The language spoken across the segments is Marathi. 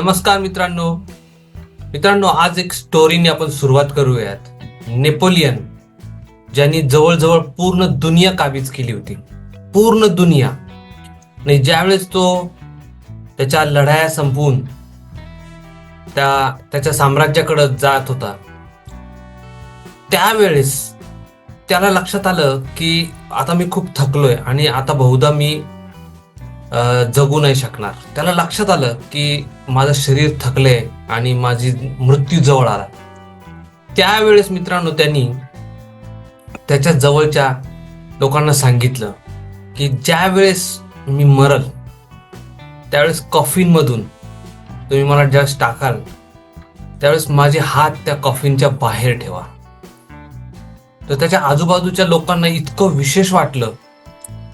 नमस्कार मित्रांनो. मित्रांनो आज एक स्टोरीने आपण सुरुवात करूयात. नेपोलियन ज्यांनी जवळजवळ पूर्ण दुनिया काबीज केली होती. पूर्ण दुनिया. आणि ज्यावेळेस तो त्याच्या लढाया संपवून त्या त्याच्या साम्राज्याकडे जात होता त्यावेळेस त्याला लक्षात आलं की आता मी खूप थकलोय आणि आता बहुधा मी जगू नाही शकणार. त्याला लक्षात आलं की माझं शरीर थकले आणि माझी मृत्यू जवळ आला. त्यावेळेस मित्रांनो त्यांनी त्याच्या जवळच्या लोकांना सांगितलं की ज्या वेळेस मी मरल त्यावेळेस कॉफिनमधून तुम्ही मला ज्यावेळेस टाकाल त्यावेळेस माझे हात त्या कॉफिनच्या बाहेर ठेवा. तर त्याच्या आजूबाजूच्या लोकांना इतकं विशेष वाटलं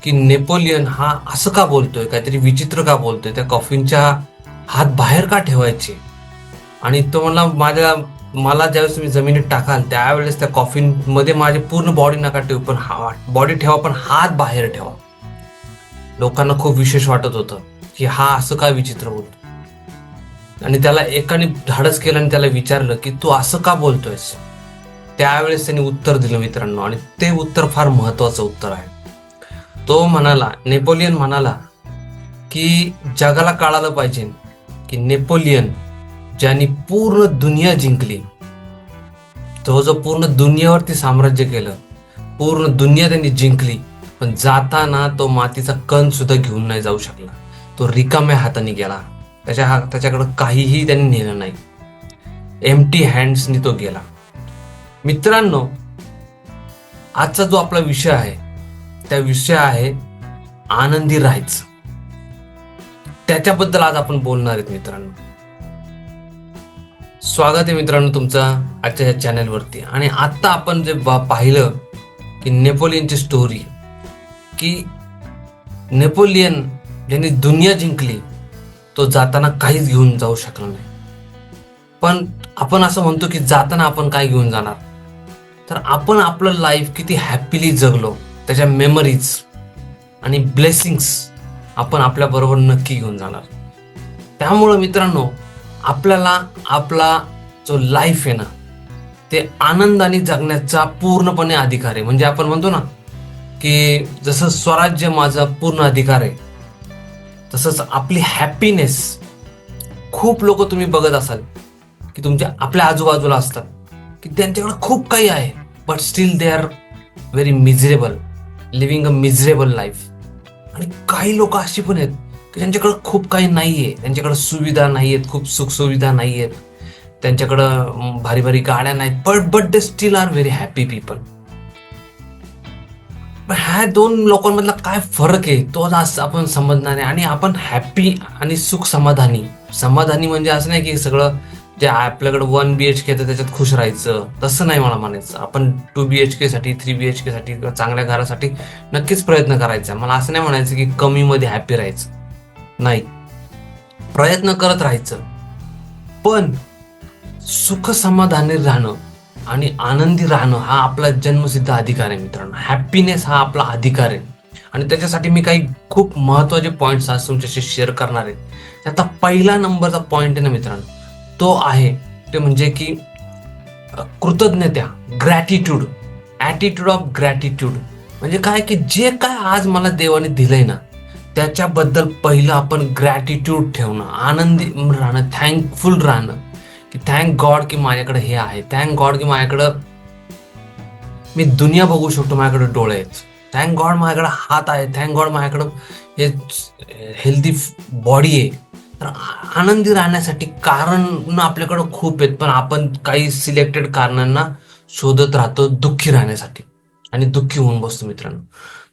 की नेपोलियन हा असं का बोलतोय? काहीतरी विचित्र का बोलतोय? त्या कॉफिनच्या हात बाहेर का ठेवायचे? आणि तो मला माझ्या मला ज्यावेळेस तुम्ही जमिनीत टाकाल त्यावेळेस त्या कॉफिनमध्ये माझी पूर्ण बॉडी नका ठेवू पण हा बॉडी ठेवा पण हात बाहेर ठेवा. लोकांना खूप विशेष वाटत होतं की हा असं काय विचित्र बोलतो आणि त्याला एकाने धाडस केलं आणि त्याला विचारलं की तू असं का बोलतोयस? त्यावेळेस त्यांनी उत्तर दिलं मित्रांनो आणि ते उत्तर फार महत्वाचं उत्तर आहे. तो म्हणाला नेपोलियन म्हणाला की जगाला कळालं पाहिजे की नेपोलियन ज्यांनी पूर्ण दुनिया जिंकली. तो जो पूर्ण दुनियावरती साम्राज्य केलं पूर्ण दुनिया त्यांनी जिंकली पण जाताना तो मातीचा कण सुद्धा घेऊन नाही जाऊ शकला. तो रिकाम्या हाताने गेला. त्याच्या हा त्याच्याकडं काहीही त्यांनी नेलं नाही. एमटी हँड्सनी तो गेला. मित्रांनो आजचा जो आपला विषय आहे त्या विषय आहे आनंदी राहायचं. त्याच्याबद्दल आज आपण बोलणार आहेत मित्रांनो. स्वागत आहे मित्रांनो तुमचा आजच्या या चॅनलवरती आणि आता आपण जे पाहिलं की नेपोलियनची स्टोरी की नेपोलियन ज्यांनी दुनिया जिंकली तो जाताना काहीच घेऊन जाऊ शकला नाही. पण आपण असं म्हणतो की जाताना आपण काय घेऊन जाणार? तर आपण आपलं लाईफ किती हॅपीली जगलो. त्याच्या मेमरीज आणि ब्लेसिंग्स आपण आपल्याबरोबर नक्की घेऊन जाणार. त्यामुळं मित्रांनो आपल्याला आपला जो लाईफ आहे ना ते आनंदाने जगण्याचा पूर्णपणे अधिकार आहे. म्हणजे आपण म्हणतो ना की जसं स्वराज्य माझा पूर्ण अधिकार आहे तसंच आपली हॅपीनेस खूप लोक तुम्ही बघत असाल की तुमच्या आपल्या आजूबाजूला असतात की त्यांच्याकडे खूप काही आहे but still they are very miserable living a miserable life आणि काही लोक अशी पण आहेत की त्यांच्याकडे खूप काही नाहीये त्यांच्याकडं सुविधा नाही आहेत खूप सुखसुविधा नाही आहेत त्यांच्याकडं भारी भारी गाड्या नाहीत but but they still are very happy people पण ह्या दोन लोकांमधला काय फरक आहे तो आज आपण समजणार आहे आणि आपण हॅपी आणि सुख समाधानी. समाधानी म्हणजे असं नाही की सगळं जे आपल्याकडे वन बी एच के तर त्याच्यात खुश राहायचं. तसं नाही मला म्हणायचं. आपण टू बी एच के साठी थ्री बी एच के साठी किंवा चांगल्या घरासाठी नक्कीच प्रयत्न करायचा. मला असं नाही म्हणायचं की कमीमध्ये हॅपी राहायचं. नाही. प्रयत्न करत राहायचं. पण सुख समाधानी राहणं आणि आनंदी राहणं हा आपला जन्मसिद्ध अधिकार आहे मित्रांनो. हॅपीनेस हा आपला अधिकार आहे. आणि त्याच्यासाठी मी काही खूप महत्त्वाचे पॉईंट्स आज तुमच्याशी शेअर करणार आहे. त्याचा पहिला नंबरचा पॉईंट आहे ना मित्रांनो. तो आहे ते म्हणजे की कृतज्ञता ग्रॅटिट्यूड ॲटिट्यूड ऑफ ग्रॅटिट्यूड म्हणजे काय की जे काय आज मला देवाने दिलंय ना त्याच्याबद्दल पहिलं आपण ग्रॅटिट्यूड ठेवणं आनंदी राहणं थँकफुल राहणं. की थँक गॉड की माझ्याकडे हे आहे थँक गॉड की माझ्याकडं मी दुनिया बघू शकतो माझ्याकडे डोळे आहेत. थँक गॉड माझ्याकडे हात आहे थँक गॉड माझ्याकडं हे हेल्दी बॉडी आहे. तर आनंदी राहण्यासाठी कारण आपल्याकडं खूप आहेत पण आपण काही सिलेक्टेड कारणांना शोधत राहतो दुःखी राहण्यासाठी आणि दुःखी होऊन बसतो मित्रांनो.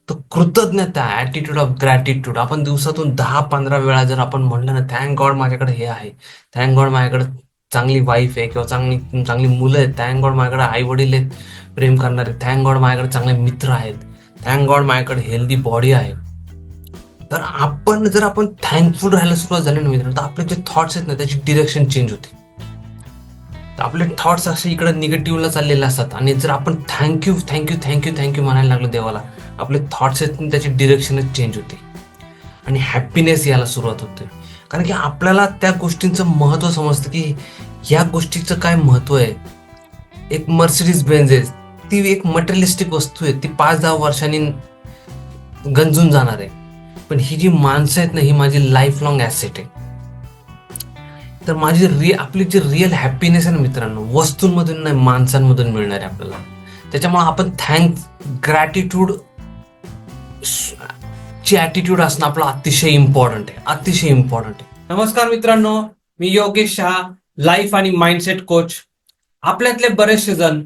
तर कृतज्ञता ॲटिट्यूड ऑफ ग्रॅटिट्यूड आपण दिवसातून दहा पंधरा वेळा जर आपण म्हणलं ना थँक गॉड माझ्याकडे हे आहे. थँक गॉड माझ्याकडे चांगली वाईफ आहे किंवा चांगली चांगली मुलं आहेत. थँक गॉड माझ्याकडे आई वडील आहेत प्रेम करणारे. थँक गॉड माझ्याकडे चांगले मित्र आहेत. थँक गॉड माझ्याकडे हेल्दी बॉडी आहे. तर आपण जर आपण थँकफुल राहायला सुरुवात झाली ना मित्रांनो तर आपले जे थॉट्स आहेत ना त्याची डिरेक्शन चेंज होते. तर आपले थॉट्स असे इकडे निगेटिव्हला चाललेले असतात. आणि जर आपण थँक्यू थँक्यू थँक्यू थँक्यू म्हणायला लागलो देवाला आपले थॉट्स आहेत ना त्याची डिरेक्शनच चेंज होते. आणि हॅपीनेस यायला सुरुवात होते. कारण की आपल्याला त्या गोष्टींचं महत्त्व समजतं की या गोष्टीचं काय महत्त्व आहे. एक मर्सिडीज बेन्झ आहे. ती एक मटेरियलिस्टिक वस्तू आहे. ती पाच दहा वर्षांनी गंजून जाणार आहे. पण ही जी माणसं आहेत ना ही माझी लाईफ लॉंग ॲसेट आहे. तर माझी रि आपली जी रिअल हॅपीनेस आहे ना मित्रांनो वस्तूंमधून नाही माणसांमधून मिळणार आहे आपल्याला. त्याच्यामुळे आपण थँक ग्रॅटिट्यूड ची ॲटिट्यूड असणं आपलं अतिशय इम्पॉर्टंट आहे अतिशय इम्पॉर्टंट आहे. नमस्कार मित्रांनो मी योगेश शहा लाईफ आणि माइंडसेट कोच आपल्यातले बरेचसे जण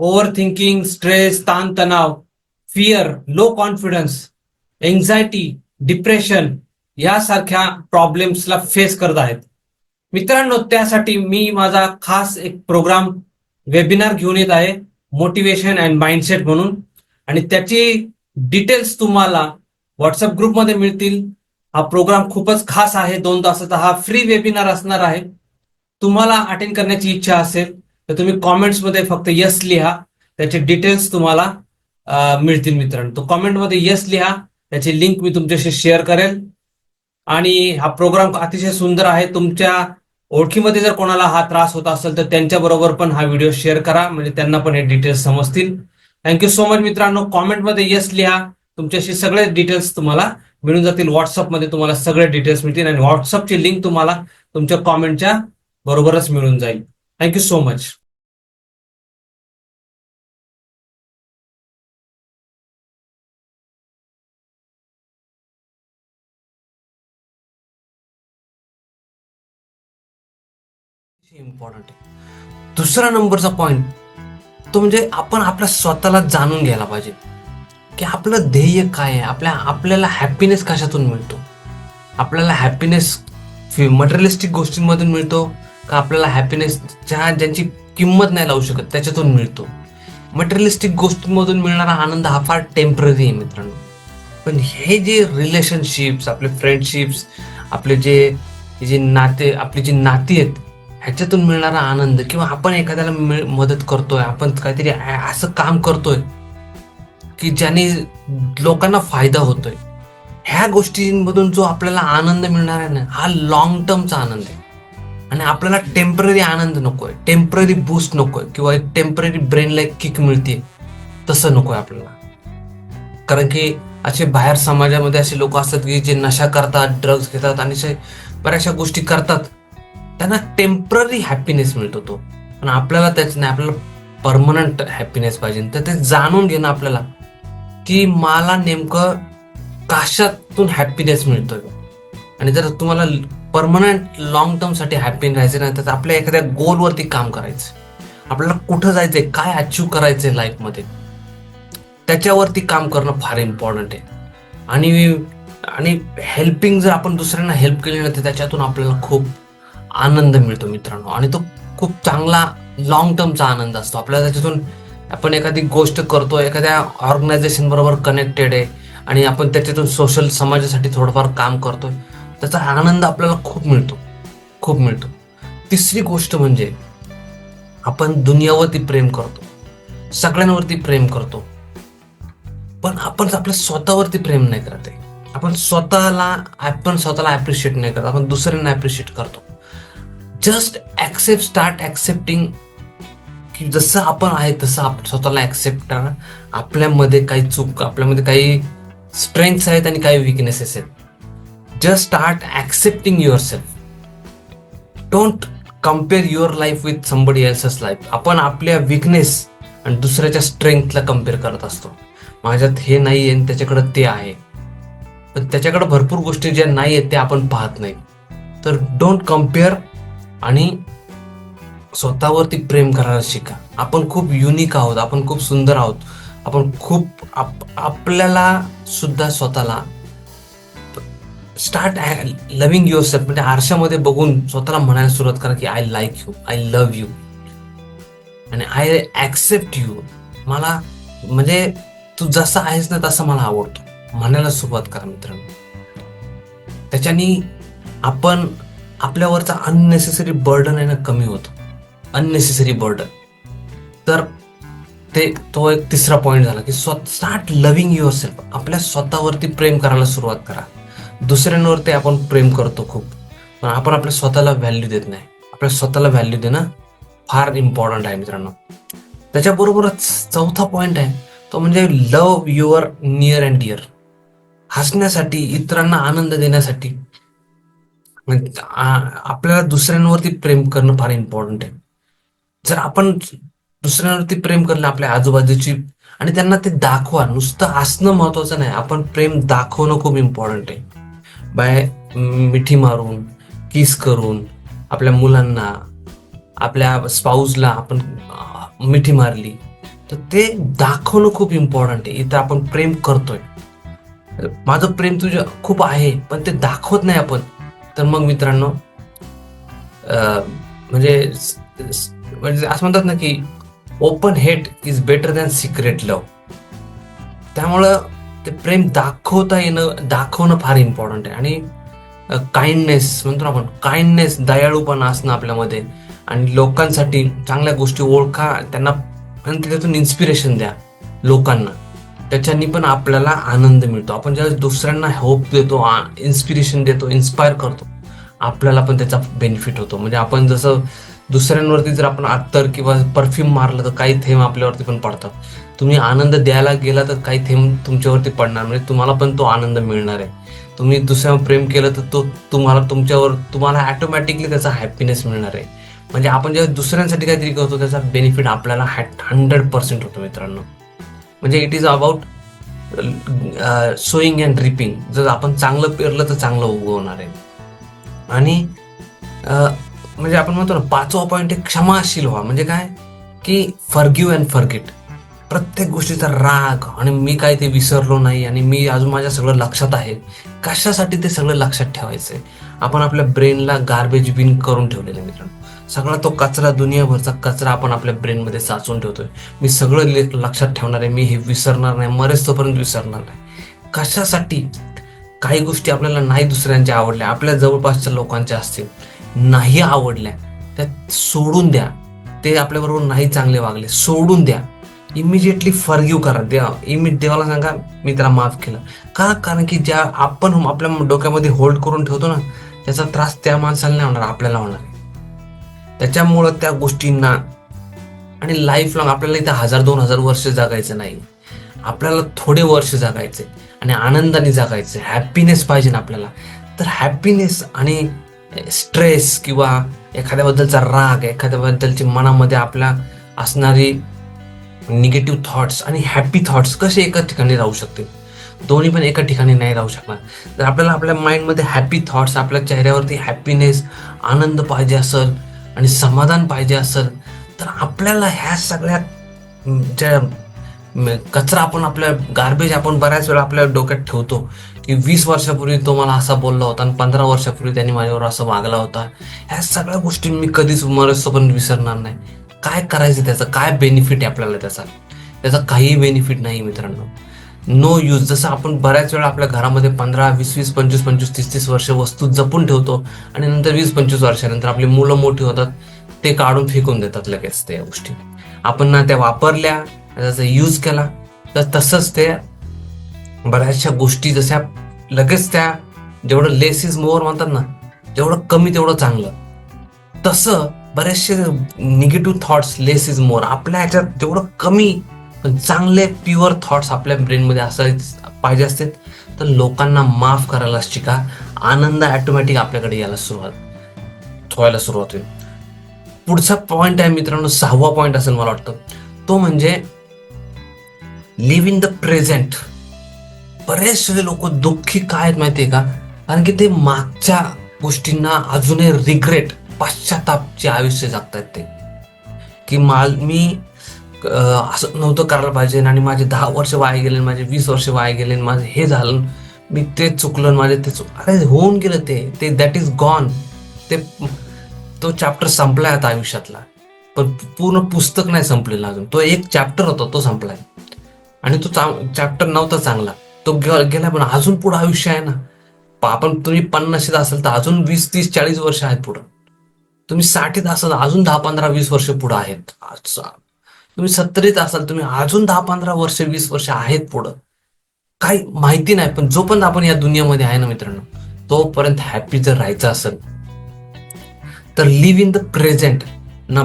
ओव्हर थिंकिंग स्ट्रेस ताणतणाव fear low confidence anxiety depression यासारख्या प्रॉब्लेम्सला फेस करत आहेत. मित्रांनो त्यासाठी मी माझा खास एक प्रोग्राम वेबिनार घेऊन येत आहे मोटिवेशन अँड माइंडसेट म्हणून. आणि त्याची डिटेल्स तुम्हाला व्हॉट्सअप ग्रुपमध्ये मिळतील. हा प्रोग्राम खूपच खास आहे. दोन तासाचा हा फ्री वेबिनार असणार आहे. तुम्हाला अटेंड करण्याची इच्छा असेल तर तुम्ही कॉमेंट्समध्ये फक्त यस लिहा. त्याचे डिटेल्स तुम्हाला मिळतील मित्रांनो. तो कॉमेंटमध्ये यस लिहा. त्याची लिंक मी तुमच्याशी शेअर करेल आणि हा प्रोग्राम अतिशय सुंदर आहे. तुमच्या ओळखीमध्ये जर कोणाला हा त्रास होत असेल तर त्यांच्याबरोबर पण हा व्हिडिओ शेअर करा. म्हणजे त्यांना पण हे डिटेल्स समजतील. थँक्यू सो मच मित्रांनो. कॉमेंटमध्ये येस लिहा. तुमच्याशी सगळे डिटेल्स तुम्हाला मिळून जातील. व्हॉट्सअपमध्ये तुम्हाला सगळे डिटेल्स मिळतील. आणि व्हॉट्सअपची लिंक तुम्हाला तुमच्या कॉमेंटच्या बरोबरच मिळून जाईल. थँक्यू सो मच इम्पॉर्टंट आहे. दुसरा नंबरचा पॉईंट तो म्हणजे आपण आपल्या स्वतःला जाणून घ्यायला पाहिजे की आपलं ध्येय काय आहे? आपल्या आपल्याला हॅपीनेस कशातून मिळतो? आपल्याला हॅपीनेस मटेरियलिस्टिक गोष्टींमधून मिळतो का आपल्याला हॅपीनेस ज्या ज्यांची किंमत नाही लावू शकत त्याच्यातून मिळतो? मटेरियलिस्टिक गोष्टींमधून मिळणारा आनंद हा फार टेंपररी आहे मित्रांनो. पण हे जे रिलेशनशिप्स आपले फ्रेंडशिप्स आपले जे जे नाते आपली जी नाती आहेत ह्याच्यातून मिळणारा आनंद किंवा आपण एखाद्याला मिळ- मदत करतोय आपण काहीतरी असं काम करतोय की ज्याने लोकांना फायदा होतोय. ह्या गोष्टींमधून जो आपल्याला आनंद मिळणार आहे ना हा लॉंग टर्मचा आनंद आहे. आणि आपल्याला टेंपररी आनंद नकोय टेंपररी बूस्ट नकोय किंवा एक टेंपररी ब्रेनला एक किक मिळते तसं नकोय आपल्याला. कारण की असे बाहेर समाजामध्ये असे लोक असतात की जे नशा करतात ड्रग्ज घेतात आणि असे बऱ्याचशा गोष्टी करतात. त्यांना टेंपररी हॅपीनेस मिळतो तो. पण आपल्याला त्याच नाही आपल्याला परमनंट हॅपीनेस पाहिजे. तर ते जाणून घेणं आपल्याला की मला नेमकं कशातून हॅपीनेस मिळतोय? आणि जर तुम्हाला परमनंट लॉंग टर्मसाठी हॅपी राहायचं नाही तर आपल्या एखाद्या गोलवरती काम करायचं. आपल्याला कुठं जायचंय काय अचीव करायचंय लाईफमध्ये त्याच्यावरती काम करणं फार इम्पॉर्टंट आहे. आणि आणि हेल्पिंग जर आपण दुसऱ्यांना हेल्प केली ना तर त्याच्यातून आपल्याला खूप आनंद मिळतो मित्रांनो. आणि तो खूप चांगला लॉंग टर्मचा आनंद असतो. आपल्याला त्याच्यातून आपण एखादी गोष्ट करतो एखाद्या ऑर्गनायझेशन बरोबर कनेक्टेड आहे आणि आपण त्याच्यातून सोशल समाजासाठी थोडंफार काम करतोय त्याचा आनंद आपल्याला खूप मिळतो. खूप मिळतो. तिसरी गोष्ट म्हणजे आपण दुनियावरती प्रेम करतो. सगळ्यांवरती प्रेम करतो. पण आपण आपल्या स्वतःवरती प्रेम नाही करत आहे. आपण स्वतःला आपण स्वतःला ॲप्रिशिएट नाही करत. आपण दुसऱ्यांना ॲप्रिशिएट करतो. जस्ट ॲक्सेप्ट स्टार्ट ॲक्सेप्टिंग की जसं आपण आहे तसं आपण स्वतःला ॲक्सेप्ट करा आपल्यामध्ये काही चूक आपल्यामध्ये काही स्ट्रेंथ्स आहेत आणि काही विकनेसेस आहेत. Just start accepting yourself don't compare your life with somebody else's life आपण आपल्या विकनेस आणि दुसऱ्याच्या स्ट्रेंथला कंपेअर करत असतो. माझ्यात हे नाही आहे आणि त्याच्याकडं ते आहे. पण त्याच्याकडे भरपूर गोष्टी ज्या नाही आहेत त्या आपण पाहत नाही. तर डोंट कंपेअर आणि स्वतःवरती प्रेम करायला शिका. आपण खूप युनिक आहोत आपण खूप सुंदर आहोत. आपण खूप आप आपल्याला सुद्धा स्वतःला स्टार्ट लव्हिंग युअर सेल्फ म्हणजे आरशामध्ये बघून स्वतःला म्हणायला सुरुवात करा की I like you I love you आणि आय ॲक्सेप्ट यू मला म्हणजे तू जसा आहेस ना तसा मला आवडतो. म्हणायला सुरुवात करा मित्रांनो. त्याच्यानी आपण आपल्यावरचा अननेसेसरी बर्डन आहे ना कमी होतो. अननेसेसरी बर्डन तर ते तो एक तिसरा पॉईंट झाला की स्व स्टार्ट लव्हिंग युअर सेल्फ आपल्या स्वतःवरती प्रेम करायला सुरुवात करा. दुसऱ्यांवरती आपण प्रेम करतो खूप. पण आपण आपल्या स्वतःला व्हॅल्यू देत नाही. आपल्या स्वतःला व्हॅल्यू देणं फार इम्पॉर्टंट आहे मित्रांनो. त्याच्याबरोबरच चौथा पॉईंट आहे तो म्हणजे love your near and dear हसण्यासाठी इतरांना आनंद देण्यासाठी. म्हणजे आपल्याला दुसऱ्यांवरती प्रेम करणं फार इम्पॉर्टंट आहे. जर आपण दुसऱ्यांवरती प्रेम करलं आपल्या आजूबाजूची आणि त्यांना ते दाखवा नुसतं असणं महत्वाचं नाही आपण प्रेम दाखवणं खूप इम्पॉर्टंट आहे. बाय मिठी मारून किस करून आपल्या मुलांना आपल्या स्पाऊजला आपण मिठी मारली तर ते दाखवणं खूप इम्पॉर्टंट आहे. इथं आपण प्रेम करतोय. माझं प्रेम तुझं खूप आहे पण ते दाखवत नाही आपण. तर मग मित्रांनो म्हणजे म्हणजे असं म्हणतात ना की open hate is better than secret love त्यामुळं ते प्रेम दाखवता येणं दाखवणं फार इम्पॉर्टंट आहे. आणि काइंडनेस म्हणतो ना आपण काइंडनेस दयाळूपणा असणं आपल्यामध्ये. आणि लोकांसाठी चांगल्या गोष्टी ओळखा त्यांना आणि त्याच्यातून इन्स्पिरेशन द्या लोकांना. त्याच्यानी पण आपल्याला आनंद मिळतो. आपण ज्यावेळेस दुसऱ्यांना होप देतो इन्स्पिरेशन देतो इन्स्पायर करतो आपल्याला पण त्याचा बेनिफिट होतो. म्हणजे आपण जसं दुसऱ्यांवरती जर आपण अत्तर किंवा परफ्यूम मारलं तर काही थेंब आपल्यावरती पण पडतात. तुम्ही आनंद द्यायला गेला तर काही थेंब तुमच्यावरती पडणार. म्हणजे तुम्हाला पण तो आनंद मिळणार आहे. तुम्ही दुसऱ्यावर प्रेम केलं तर तो तुम्हाला तुमच्यावर तुम्हाला ॲटोमॅटिकली त्याचा हॅपीनेस मिळणार आहे. म्हणजे आपण जेव्हा दुसऱ्यांसाठी काहीतरी करतो त्याचा बेनिफिट आपल्याला हंड्रेड पर्सेंट होतो मित्रांनो. म्हणजे it is about sowing and reaping जर आपण चांगलं पेरलं तर चांगलं उगवणार आहे. आणि uh, म्हणजे आपण म्हणतो ना पाचवा पॉईंट एक क्षमाशील व्हा. म्हणजे काय? की फर्ग्यू अँड फर्गिट प्रत्येक गोष्टीचा राग आणि मी काय ते विसरलो नाही आणि मी अजून माझ्या सगळं लक्षात आहे. कशासाठी ते सगळं लक्षात ठेवायचं आहे आपण आपल्या ब्रेनला गार्बेज बिन करून ठेवलेलं मित्रांनो. सगळा तो कचरा दुनियाभरचा कचरा आपण आपल्या ब्रेनमध्ये साचून ठेवतोय. मी सगळं लक्षात ठेवणार आहे मी हे विसरणार नाही मरेच तोपर्यंत विसरणार नाही. कशासाठी? काही गोष्टी आपल्याला नाही दुसऱ्यांच्या आवडल्या आपल्या जवळपासच्या लोकांच्या असतील. नाही आवडल्या त्या सोडून द्या. ते आपल्याबरोबर नाही चांगले वागले सोडून द्या. इमिजिएटली फॉरगिव्ह करा. द्या इमि देवाला सांगा मी त्याला माफ केलं. का? कारण की ज्या आपण आपल्या डोक्यामध्ये होल्ड करून ठेवतो ना त्याचा त्रास त्या माणसाला नाही होणार आपल्याला होणार. आहे त्याच्यामुळं त्या गोष्टींना आणि लाईफ लॉंग आपल्याला इथं हजार दोन हजार वर्ष जगायचं नाही. आपल्याला थोडे वर्ष जगायचे आणि आनंदाने जगायचे. हॅपीनेस पाहिजे ना आपल्याला. तर हॅपीनेस आणि स्ट्रेस किंवा एखाद्याबद्दलचा राग एखाद्याबद्दलची मनामध्ये आपल्या असणारी निगेटिव्ह थॉट्स आणि हॅपी थॉट्स कसे एका ठिकाणी राहू शकतील? दोन्ही पण एका ठिकाणी नाही राहू शकणार. जर आपल्याला आपल्या माइंडमध्ये हॅपी थॉट्स आपल्या चेहऱ्यावरती हॅपीनेस आनंद पाहिजे असेल आणि समाधान पाहिजे असेल तर आपल्याला ह्या सगळ्या ज्या कचरा आपण आपल्या गार्बेज आपण बऱ्याच वेळा आपल्या डोक्यात ठेवतो की वीस वर्षापूर्वी तो मला असा बोलला होता आणि पंधरा वर्षापूर्वी त्यांनी माझ्यावर असं वागला होता. ह्या सगळ्या गोष्टी मी कधीच मरस्तोपर्यंत विसरणार नाही. काय करायचं त्याचं? काय बेनिफिट आहे आपल्याला त्याचा? त्याचा काही बेनिफिट नाही मित्रांनो. नो यूज जसं आपण बऱ्याच वेळा आपल्या घरामध्ये पंधरा वीस वीस पंचवीस पंचवीस तीस तीस वर्ष वस्तू जपून ठेवतो आणि नंतर वीस पंचवीस वर्षानंतर आपली मुलं मोठी होतात ते काढून फेकून देतात लगेच त्या गोष्टी. आपण ना त्या वापरल्या त्याचा यूज केला तर तसंच ते बऱ्याचशा गोष्टी जशा लगेच त्या जेवढं लेस इज मोर म्हणतात ना जेवढं कमी तेवढं चांगलं. तसं बरेचसे negative thoughts less is more आपल्या ह्याच्यात जेवढं कमी पण चांगले प्युअर थॉट्स आपल्या ब्रेनमध्ये असायच पाहिजे असतात तर लोकांना माफ करायला शिका. आनंद ॲटोमॅटिक आपल्याकडे यायला सुरुवात व्हायला सुरुवात होईल. पुढचा पॉईंट आहे मित्रांनो सहावा पॉईंट असेल मला वाटतं. तो म्हणजे लिव्ह इन द प्रेझेंट बरेचसे लोक दुःखी काय आहेत माहिती आहे का? कारण की ते मागच्या गोष्टींना अजूनही रिग्रेट पाश्चातापचे आयुष्य जगतायत ते. की माल मी असं नव्हतं करायला पाहिजे. आणि माझे दहा वर्ष वाया गेले माझे वीस वर्ष वाया गेले माझं हे झालं. मी ते चुकलं माझे ते चुक अरे होऊन गेलं ते. ते दॅट इज गॉन ते तो चॅप्टर संपलाय आता आयुष्यातला. पण पूर्ण पुस्तक नाही संपलेलं अजून. तो एक चॅप्टर होता तो संपलाय. आणि तो चॅप्टर नव्हता चांगला. तो गेला पण अजून पुढे आयुष्य आहे ना. पा- आपण तुम्ही पन्नाशीत असाल तर अजून वीस तीस चाळीस वर्ष आहेत पुढं. तुम्ही साठीत असाल अजून दहा पंधरा वीस वर्ष पुढं आहेत. तुम्ही सत्तरीत असाल तुम्ही अजून दहा पंधरा वर्ष वीस वर्ष आहेत पुढं. काही माहिती नाही पण जोपर्यंत आपण या दुनियामध्ये आहे ना मित्रांनो तोपर्यंत हॅपी जर राहायचं असेल तर लिव्ह इन द प्रेझेंट ना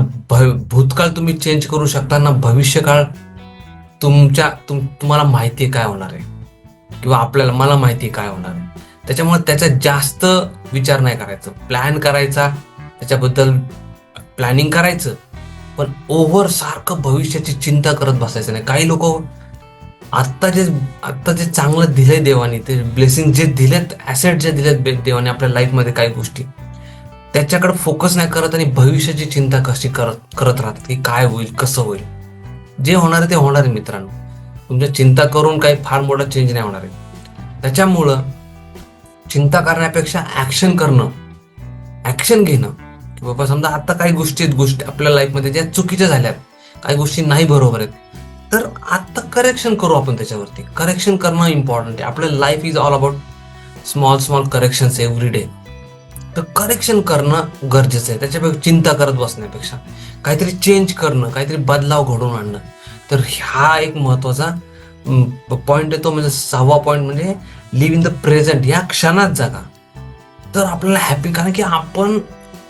भूतकाळ तुम्ही चेंज करू शकता ना भविष्यकाळ तुमच्या तुम तुम्हाला माहिती काय होणार आहे. किंवा आपल्याला मला माहिती काय होणार आहे. त्याच्यामुळे त्याचा जास्त विचार नाही करायचा. प्लॅन करायचा त्याच्याबद्दल प्लॅनिंग करायचं पण ओव्हर सारखं भविष्याची चिंता करत बसायचं नाही. काही लोक आत्ता जे आत्ता जे चांगलं दिलंय देवाने ते ब्लेसिंग जे दिलेत ॲसेट जे दिलेत बे- देवाने आपल्या लाईफमध्ये काही गोष्टी त्याच्याकडे फोकस नाही करत आणि भविष्याची चिंता कशी करत करत राहतात की काय होईल कसं होईल. जे होणार आहे ते होणार आहे मित्रांनो. तुमच्या चिंता करून काही फार मोठा चेंज नाही होणार आहे. त्याच्यामुळं चिंता करण्यापेक्षा ॲक्शन करणं ॲक्शन घेणं की बाबा समजा आता काही गोष्टी आहेत गोष्टी आपल्या लाईफमध्ये ज्या चुकीच्या झाल्यात काही गोष्टी नाही बरोबर आहेत तर आता करेक्शन करू आपण त्याच्यावरती. करेक्शन करणं इम्पॉर्टंट आहे. आपलं life is all about small small corrections every day तर करेक्शन करणं गरजेचं आहे. त्याच्यापेक्षा चिंता करत बसण्यापेक्षा. काहीतरी चेंज करणं काहीतरी बदलाव घडवून आणणं. तर हा एक महत्त्वाचा पॉईंट आहे. तो म्हणजे सहावा पॉईंट म्हणजे लिव्ह इन द प्रेझेंट या क्षणात जागा. तर आपल्याला हॅपी कारण की आपण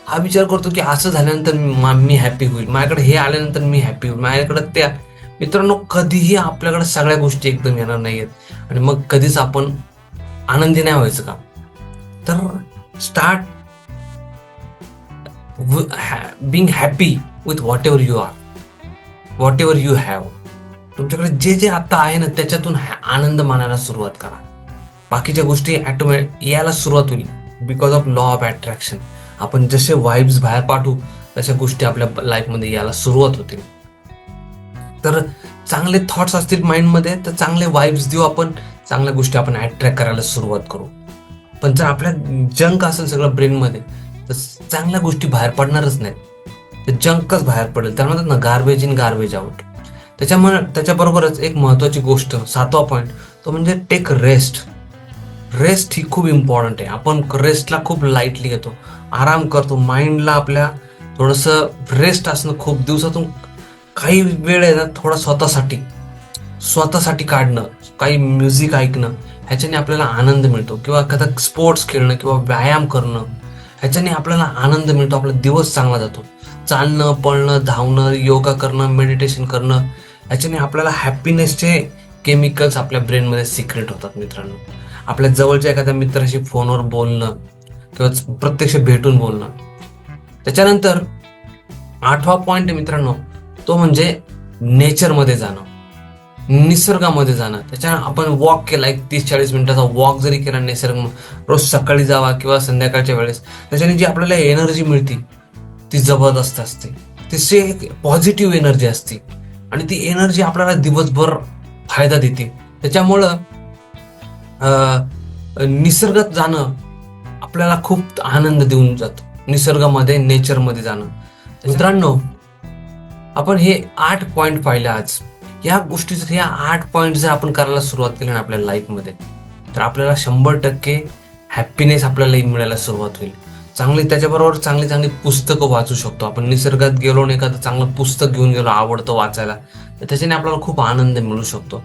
हा विचार करतो की असं झाल्यानंतर मी मी हॅपी होईल. माझ्याकडे हे आल्यानंतर मी हॅपी होईल. माझ्याकडे त्या मित्रांनो कधीही आपल्याकडे सगळ्या गोष्टी एकदम येणार नाहीयेत. आणि मग कधीच आपण आनंदी नाही व्हायचं का? तर start being happy with whatever you are whatever you have तुमच्याकडे जे जे आता आहे ना त्याच्यातून आनंद मानायला सुरुवात करा. बाकीच्या गोष्टी ॲटोमॅटिक यायला सुरुवात होईल. Because of law of attraction आपण जसे वाईब्स बाहेर पाठवू तशा गोष्टी आपल्या लाईफमध्ये यायला सुरुवात होतील. तर चांगले थॉट्स असतील माइंडमध्ये तर चांगले वाईब्स देऊ आपण चांगल्या गोष्टी आपण अट्रॅक्ट करायला सुरुवात करू. पण जर आपल्या जंक असेल सगळं ब्रेनमध्ये तर चांगल्या गोष्टी बाहेर पडणारच नाहीत. ते जंकच बाहेर पडेल. त्या म्हणतात ना गार्बेज इन गार्बेज आउट त्याच्यामुळे त्याच्याबरोबरच एक महत्वाची गोष्ट सातवा पॉईंट तो म्हणजे टेक रेस्ट रेस्ट ही खूप इम्पॉर्टंट आहे. आपण रेस्टला खूप लाईटली घेतो. आराम करतो माइंडला आपल्या थोडंसं रेस्ट असणं खूप दिवसातून काही वेळ आहे ना थोडा स्वतःसाठी स्वतःसाठी काढणं काही म्युझिक ऐकणं ह्याच्याने आपल्याला आनंद मिळतो. किंवा एखादा स्पोर्ट्स खेळणं किंवा व्यायाम करणं ह्याच्याने आपल्याला आनंद मिळतो आपला दिवस चांगला जातो. चालणं पळणं धावणं योगा करणं मेडिटेशन करणं ह्याच्याने आपल्याला हॅपीनेसचे केमिकल्स आपल्या ब्रेनमध्ये सिक्रेट होतात मित्रांनो. आपल्या जवळच्या एखाद्या मित्राशी फोनवर बोलणं किंवा प्रत्यक्ष भेटून बोलणं. त्याच्यानंतर आठवा पॉइंट मित्रांनो तो म्हणजे नेचरमध्ये जाणं. निसर्गामध्ये जाणं. त्याच्या आपण वॉक केला एक तीस चाळीस मिनिटाचा वॉक जरी केला निसर्ग रोज सकाळी जावा किंवा संध्याकाळच्या वेळेस त्याच्याने जी आपल्याला एनर्जी मिळते ती जबरदस्त असते. तिची एक पॉझिटिव्ह एनर्जी असते. आणि ती एनर्जी आपल्याला दिवसभर फायदा देते. त्याच्यामुळं निसर्गात जाणं आपल्याला खूप आनंद देऊन जातो. निसर्गामध्ये नेचरमध्ये जाणं. मित्रांनो आपण हे आठ पॉईंट पाहिले आज. या गोष्टीचं या आठ पॉईंट जर आपण करायला सुरुवात केली ना आपल्या लाईफमध्ये तर आपल्याला शंभर टक्के हॅपीनेस आपल्याला मिळायला सुरुवात होईल. चांगली त्याच्याबरोबर चांगली चांगली पुस्तकं वाचू शकतो. आपण निसर्गात गेलो आणि एखादं चांगलं पुस्तक घेऊन गेलो आवडतं वाचायला तर त्याच्याने आपल्याला खूप आनंद मिळू शकतो.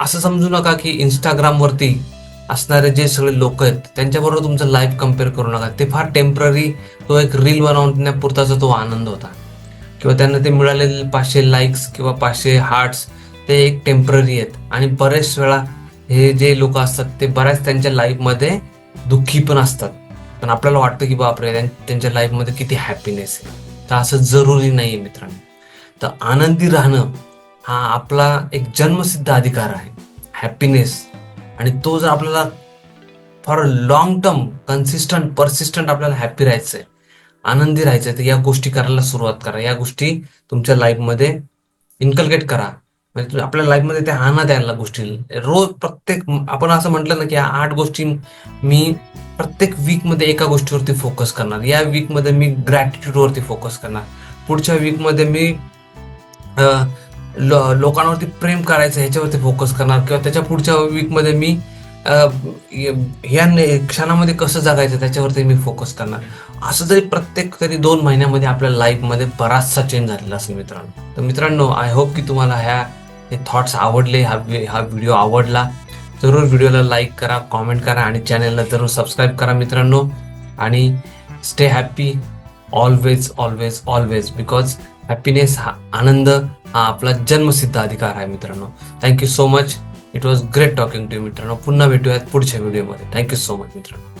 असं समजू नका की इंस्टाग्रामवरती असणारे जे सगळे लोक आहेत त्यांच्याबरोबर तुमचं लाईफ कंपेअर करू नका. ते फार टेंपररी तो एक रील बनवण्यापुरताचा तो आनंद होता. किंवा त्यांना ते मिळालेले पाचशे लाईक्स किंवा पाचशे हार्ट्स ते एक टेंपररी आहेत. आणि बरेच वेळा हे जे लोक असतात ते बऱ्याच त्यांच्या लाईफमध्ये दुःखी पण असतात. पण आपल्याला वाटतं की बापरे त्यां- त्यांच्या लाईफमध्ये किती हॅपीनेस आहे. तर असं जरुरी नाही आहे मित्रांनो. तर आनंदी राहणं हा आपला एक जन्मसिद्ध अधिकार आहे. हॅपीनेस आणि तो जर आपल्याला for long term consistent persistent आपल्याला हॅपी राहायचं आहे आनंदी राहायचं आहे तर या गोष्टी करायला सुरुवात करा. या गोष्टी तुमच्या लाईफमध्ये इन्कल्केट करा. म्हणजे आपल्या लाईफमध्ये त्या आणा द्यायला गोष्टी रोज प्रत्येक आपण असं म्हटलं ना की या आठ गोष्टी मी प्रत्येक वीकमध्ये एका गोष्टीवरती फोकस करणार. या वीकमध्ये मी ग्रॅटिट्यूडवरती फोकस करणार. पुढच्या वीकमध्ये मी लो- लोकांवरती प्रेम करायचं ह्याच्यावरती फोकस करणार. किंवा त्याच्या पुढच्या वीकमध्ये मी ह्या क्षणामध्ये कसं जगायचं त्याच्यावरती मी फोकस करणार. असं जरी प्रत्येक तरी दोन महिन्यामध्ये आपल्या लाईफमध्ये बराचसा चेंज झालेला असेल मित्रांनो. तर मित्रांनो आय होप की तुम्हाला ह्या हे थॉट्स आवडले हा हा व्हिडिओ आवडला. जरूर व्हिडिओला लाईक करा कॉमेंट करा आणि चॅनलला जरूर सबस्क्राईब करा मित्रांनो. आणि stay happy always always always because happiness हा आनंद हा आपला जन्मसिद्ध अधिकार आहे मित्रांनो. Thank you so much it was great talking to मित्रांनो. पुन्हा भेटूयात पुढच्या व्हिडिओमध्ये थँक्यू सो मच मित्रांनो.